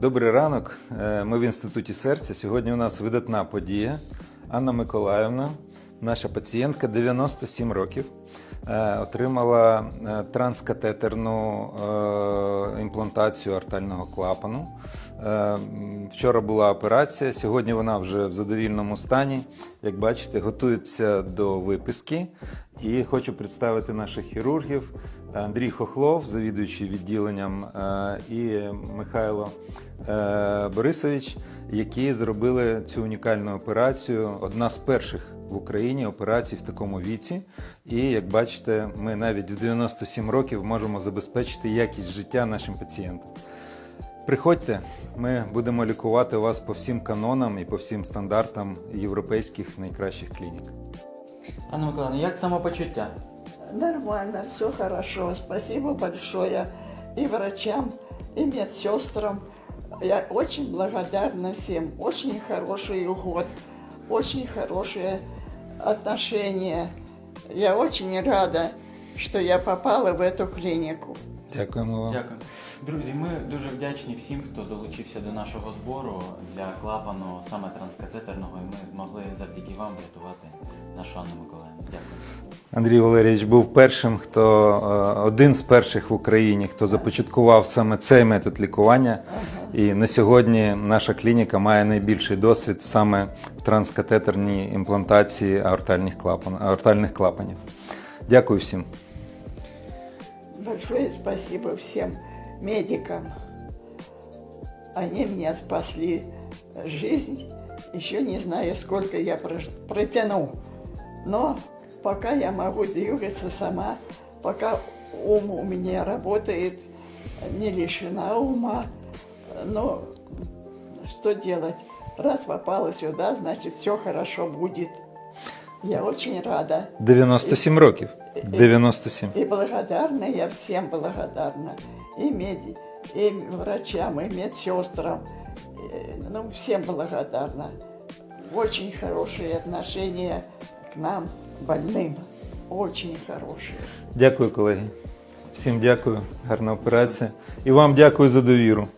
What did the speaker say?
Добрий ранок. Е, Ми в інституті серця. Сьогодні у нас видатна подія. Анна Миколаївна, наша пацієнтка, 97 років, е, отримала е, транскатетерну імплантацію артального клапану. Вчора була операція, сьогодні вона вже в задовільному стані. Як бачите, готується до виписки. І хочу представити наших хірургів. Андрій Хохлов, завідуючий відділенням, е, і Михайло е, Борисович, які зробили цю унікальну операцію. Одна з перших в Україні операцій в такому віці. І як бачите, ми навіть в 97 років можемо забезпечити якість життя нашим пацієнтам. Приходьте, ми будемо лікувати вас по всім канонам і по всім стандартам європейських найкращих клінік. Анна Миколаївна, як самопочуття? Нормально, все хорошо. Спасибо большое и врачам, и медсестрам. Я очень благодарна всем. Очень хороший уход, очень хорошие отношения. Я очень рада, что я попала в эту клинику. Дякуємо вам. Дякую. Друзі, ми дуже вдячні всім, хто долучився до нашого збору для клапану саме транскатетерного, і ми змогли завдяки вам врятувати нашу Анну Миколаївну. Дякую. Андрій Валерійович був першим, хто е, один з перших в Україні, хто започаткував саме цей метод лікування. І на сьогодні наша клініка має найбільший досвід саме в транскатетерній імплантації аортальних, клапан, аортальних клапанів. Дякую всім. Большое спасибо всем медикам. Они мне спасли жизнь. Еще не знаю, сколько я протяну. Но пока я могу двигаться сама, пока ум у меня работает, не лишена ума. Но что делать? Раз попала сюда, значит, все хорошо будет. Я очень рада. 97 років. 97. И благодарна, я всем благодарна. И, меди, и врачам, и медсестрам. Ну, всем благодарна. Очень хорошие отношения к нам, больным. Очень хорошие. Дякую, колеги. Всім дякую. Гарна операція. І вам дякую за довіру.